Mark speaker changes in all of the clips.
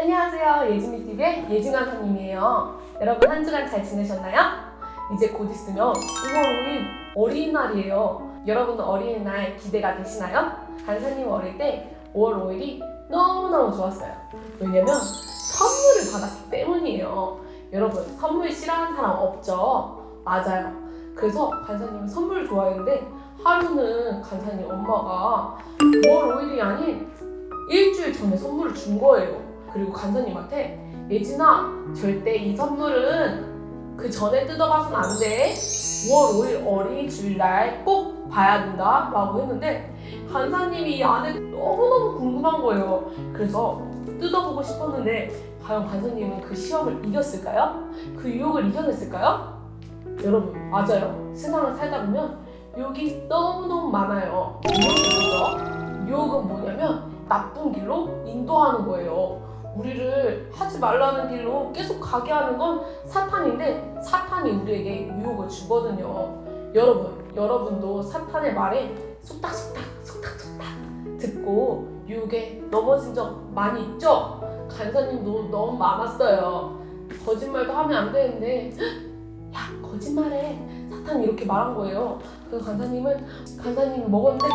Speaker 1: 안녕하세요. 예진이TV의 예진 강사님이에요. 여러분 한 주간 잘 지내셨나요? 이제 곧 있으면 5월 5일 어린이날이에요. 여러분은 어린이날 기대가 되시나요? 간사님 어릴 때 5월 5일이 너무너무 좋았어요. 왜냐면 선물을 받았기 때문이에요. 여러분 선물 싫어하는 사람 없죠? 맞아요. 그래서 간사님은 선물 좋아했는데 하루는 간사님 엄마가 5월 5일이 아닌 일주일 전에 선물을 준 거예요. 그리고 간사님한테 예진아 절대 이 선물은 그 전에 뜯어봐선 안 돼. 5월 5일 어린이 주일날 꼭 봐야 된다 라고 했는데 간사님이 이 안에 너무너무 궁금한 거예요. 그래서 뜯어보고 싶었는데 과연 간사님은 그 시험을 이겼을까요? 그 유혹을 이겨냈을까요? 여러분 맞아요. 세상을 살다 보면 유혹이 너무너무 많아요. 유혹은 뭐냐면 나쁜 길로 인도하는 거예요. 우리를 하지 말라는 길로 계속 가게 하는 건 사탄인데 사탄이 우리에게 유혹을 주거든요. 여러분, 여러분도 사탄의 말에 속닥속닥 속닥속닥 듣고 유혹에 넘어진 적 많이 있죠? 간사님도 너무 많았어요. 거짓말도 하면 안 되는데 야 거짓말해 사탄이 이렇게 말한 거예요. 그래서 간사님은 간사님이 먹었는데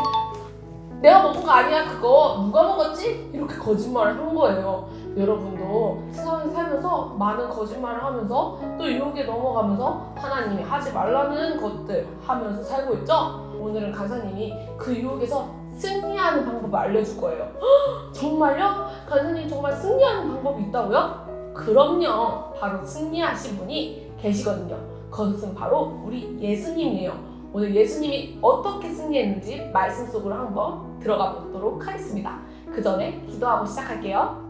Speaker 1: 내가 먹은 거 아니야 그거 누가 먹었지? 이렇게 거짓말을 한 거예요. 여러분도 세상에 살면서 많은 거짓말을 하면서 또 유혹에 넘어가면서 하나님이 하지 말라는 것들 하면서 살고 있죠? 오늘은 간사님이 그 유혹에서 승리하는 방법을 알려줄 거예요. 헉, 정말요? 간사님 정말 승리하는 방법이 있다고요? 그럼요. 바로 승리하신 분이 계시거든요. 그것은 바로 우리 예수님이에요. 오늘 예수님이 어떻게 승리했는지 말씀 속으로 한번 들어가 보도록 하겠습니다. 그 전에 기도하고 시작할게요.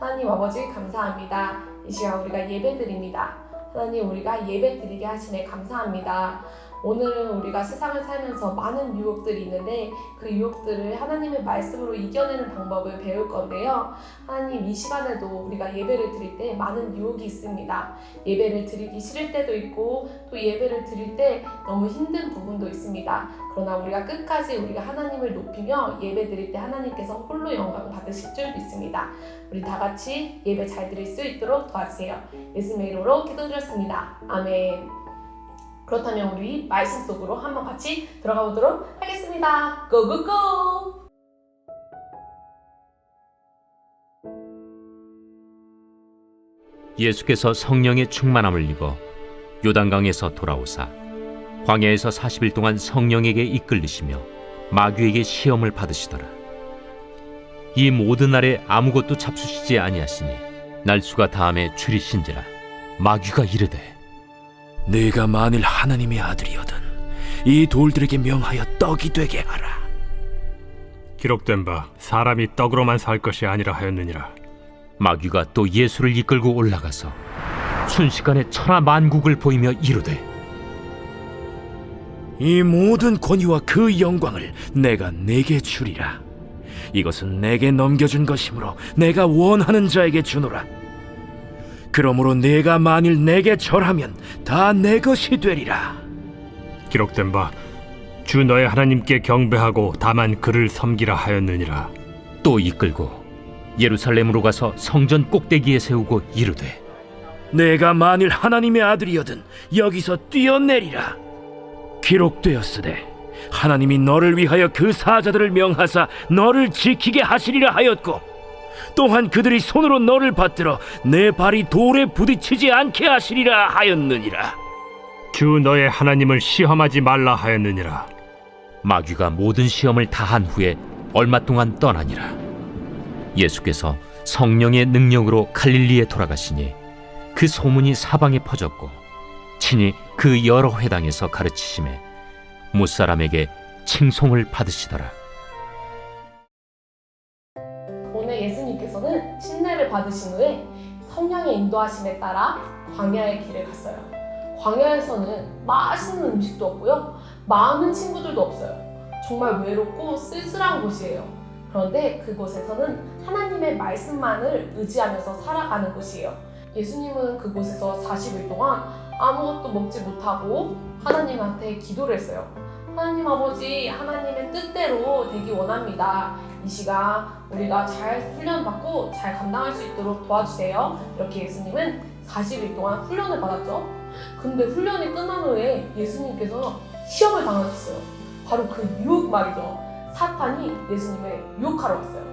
Speaker 1: 하나님 아버지 감사합니다. 이 시간 우리가 예배 드립니다. 하나님 우리가 예배 드리게 하시네 감사합니다. 오늘은 우리가 세상을 살면서 많은 유혹들이 있는데 그 유혹들을 하나님의 말씀으로 이겨내는 방법을 배울 건데요. 하나님 이 시간에도 우리가 예배를 드릴 때 많은 유혹이 있습니다. 예배를 드리기 싫을 때도 있고 또 예배를 드릴 때 너무 힘든 부분도 있습니다. 그러나 우리가 끝까지 우리가 하나님을 높이며 예배 드릴 때 하나님께서 홀로 영광 받으실 줄도 있습니다. 우리 다 같이 예배 잘 드릴 수 있도록 도와주세요. 예수님의 이름으로 기도드렸습니다. 아멘. 그렇다면 우리 말씀 속으로 한번 같이 들어가 보도록 하겠습니다. 고고고!
Speaker 2: 예수께서 성령의 충만함을 입어 요단강에서 돌아오사 광야에서 40일 동안 성령에게 이끌리시며 마귀에게 시험을 받으시더라. 이 모든 날에 아무것도 잡수시지 아니하시니 날수가 다음에 줄이신지라 마귀가 이르되
Speaker 3: 네가 만일 하나님의 아들이거든 이 돌들에게 명하여 떡이 되게 하라.
Speaker 4: 기록된 바 사람이 떡으로만 살 것이 아니라 하였느니라.
Speaker 2: 마귀가 또 예수를 이끌고 올라가서 순식간에 천하 만국을 보이며 이르되
Speaker 3: 이 모든 권위와 그 영광을 내가 내게 주리라. 이것은 내게 넘겨준 것이므로 내가 원하는 자에게 주노라. 그러므로 내가 만일 내게 절하면 다 내 것이 되리라.
Speaker 4: 기록된 바 주 너의 하나님께 경배하고 다만 그를 섬기라 하였느니라.
Speaker 2: 또 이끌고 예루살렘으로 가서 성전 꼭대기에 세우고 이르되
Speaker 3: 내가 만일 하나님의 아들이거든 여기서 뛰어내리라. 기록되었으되 하나님이 너를 위하여 그 사자들을 명하사 너를 지키게 하시리라 하였고 또한 그들이 손으로 너를 받들어 내 발이 돌에 부딪히지 않게 하시리라 하였느니라.
Speaker 4: 주 너의 하나님을 시험하지 말라 하였느니라.
Speaker 2: 마귀가 모든 시험을 다한 후에 얼마 동안 떠나니라. 예수께서 성령의 능력으로 갈릴리에 돌아가시니 그 소문이 사방에 퍼졌고 친히 그 여러 회당에서 가르치심에 무사람에게 칭송을 받으시더라.
Speaker 1: 받으신 후에 성령의 인도하심에 따라 광야의 길을 갔어요. 광야에서는 맛있는 음식도 없고요. 많은 친구들도 없어요. 정말 외롭고 쓸쓸한 곳이에요. 그런데 그곳에서는 하나님의 말씀만을 의지하면서 살아가는 곳이에요. 예수님은 그곳에서 40일 동안 아무것도 먹지 못하고 하나님한테 기도를 했어요. 하나님 아버지 하나님의 뜻대로 되기 원합니다. 이 시간 우리가 잘 훈련받고 잘 감당할 수 있도록 도와주세요. 이렇게 예수님은 40일 동안 훈련을 받았죠. 근데 훈련이 끝난 후에 예수님께서 시험을 당하셨어요. 바로 그 유혹 말이죠. 사탄이 예수님을 유혹하러 왔어요.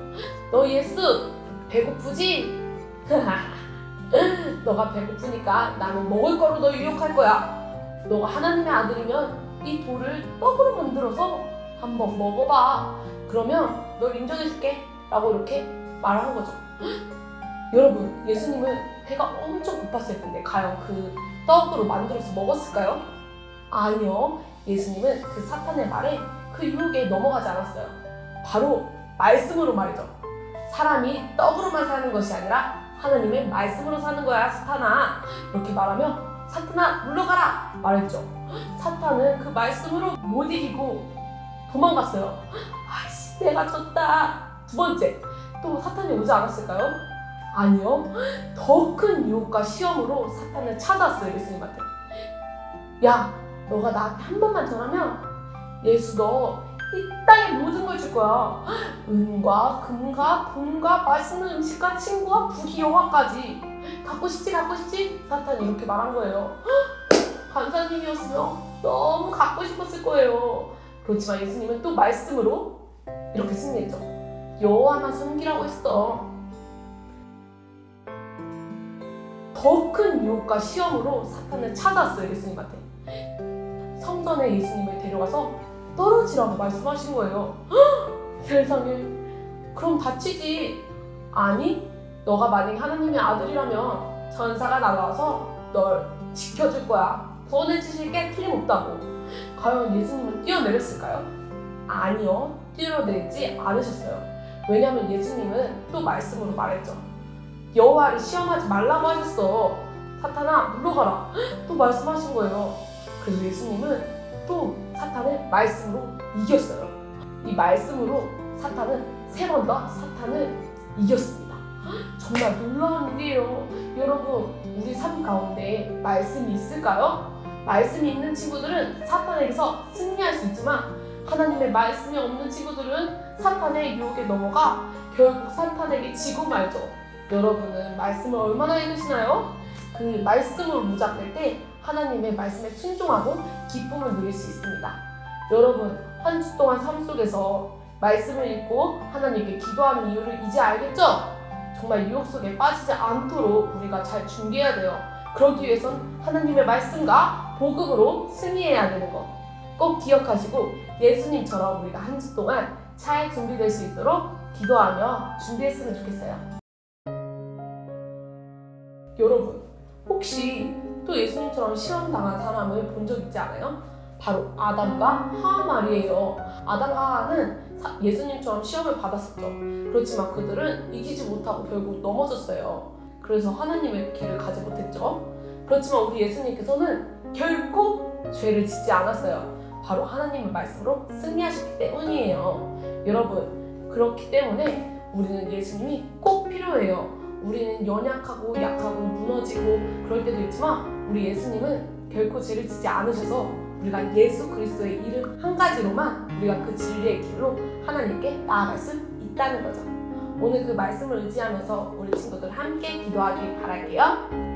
Speaker 1: 너 예수 배고프지? 너가 배고프니까 나는 먹을 거로 너 유혹할 거야. 너가 하나님의 아들이면 이 돌을 떡으로 만들어서 한번 먹어봐. 그러면 널 인정해줄게. 라고 이렇게 말하는 거죠. 여러분, 예수님은 배가 엄청 고팠을 텐데, 과연 그 떡으로 만들어서 먹었을까요? 아니요. 예수님은 그 사탄의 말에 그 유혹에 넘어가지 않았어요. 바로 말씀으로 말이죠. 사람이 떡으로만 사는 것이 아니라 하나님의 말씀으로 사는 거야, 사탄아. 이렇게 말하며 사탄아 물러가라 말했죠. 사탄은 그 말씀으로 못 이기고 도망갔어요. 내가 졌다. 두 번째, 또 사탄이 오지 않았을까요? 아니요. 더 큰 유혹과 시험으로 사탄을 찾아왔어요, 예수님한테. 야, 너가 나한테 한 번만 전하면 예수 너 이 땅의 모든 걸 줄 거야. 은과 금과 돈과 맛있는 음식과 친구와 부귀 영화까지 갖고 싶지 갖고 싶지 사탄이 이렇게 말한 거예요. 간사님이었으면 너무 갖고 싶었을 거예요. 그렇지만 예수님은 또 말씀으로. 여호와만 섬기라고 했어. 더 큰 유혹과 시험으로 사탄을 찾아왔어요 예수님한테. 성전에 예수님을 데려가서 떨어지라고 말씀하신 거예요. 헉! 세상에 그럼 다치지. 아니 너가 만약 하나님의 아들이라면 전사가 날아와서 널 지켜줄 거야. 구원해 주실 게 틀림없다고. 과연 예수님은 뛰어내렸을까요? 아니요. 뛰어내리지 않으셨어요. 왜냐하면 예수님은 또 말씀으로 말했죠. 여호와를 시험하지 말라고 하셨어. 사탄아 물러가라. 또 말씀하신 거예요. 그래서 예수님은 또 사탄을 말씀으로 이겼어요. 이 말씀으로 사탄은 세 번 더 사탄을 이겼습니다. 정말 놀라운 일이에요. 여러분, 우리 삶 가운데 말씀이 있을까요? 말씀이 있는 친구들은 사탄에게서 승리할 수 있지만 하나님의 말씀이 없는 친구들은 사탄의 유혹에 넘어가 결국 사탄에게 지고 말죠. 여러분은 말씀을 얼마나 읽으시나요? 그 말씀으로 무작될 때 하나님의 말씀에 순종하고 기쁨을 누릴 수 있습니다. 여러분, 한 주 동안 삶 속에서 말씀을 읽고 하나님께 기도하는 이유를 이제 알겠죠? 정말 유혹 속에 빠지지 않도록 우리가 잘 준비해야 돼요. 그러기 위해선 하나님의 말씀과 복음으로 승리해야 되는 거. 꼭 기억하시고 예수님처럼 우리가 한 주 동안 잘 준비될 수 있도록 기도하며 준비했으면 좋겠어요. 여러분, 혹시 또 예수님처럼 시험 당한 사람을 본 적 있지 않아요? 바로 아담과 하와 말이에요. 아담과 하와는 사- 예수님처럼 시험을 받았었죠. 그렇지만 그들은 이기지 못하고 결국 넘어졌어요. 그래서 하나님의 길을 가지 못했죠. 그렇지만 우리 예수님께서는 결코 죄를 짓지 않았어요. 바로 하나님의 말씀으로 승리하셨기 때문이에요. 여러분, 그렇기 때문에 우리는 예수님이 꼭 필요해요. 우리는 연약하고 약하고 무너지고 그럴 때도 있지만 우리 예수님은 결코 죄를 짓지 않으셔서 우리가 예수 그리스도의 이름 한 가지로만 우리가 그 진리의 길로 하나님께 나아갈 수 있다는 거죠. 오늘 그 말씀을 의지하면서 우리 친구들 함께 기도하길 바랄게요.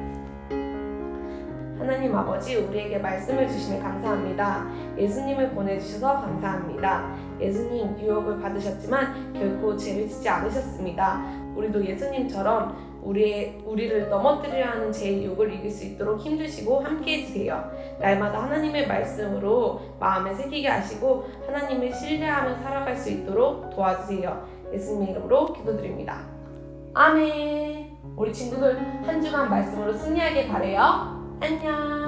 Speaker 1: 하나님 아버지 우리에게 말씀을 주시면 감사합니다. 예수님을 보내주셔서 감사합니다. 예수님 유혹을 받으셨지만 결코 짓지 않으셨습니다. 우리도 예수님처럼 우리의 우리를 넘어뜨리려 하는 죄의 유혹을 이길 수 있도록 힘주시고 함께 해주세요. 날마다 하나님의 말씀으로 마음에 새기게 하시고 하나님을 신뢰하며 살아갈 수 있도록 도와주세요. 예수님 이름으로 기도드립니다. 아멘. 우리 친구들 한 주간 말씀으로 승리하길 바래요. 안녕.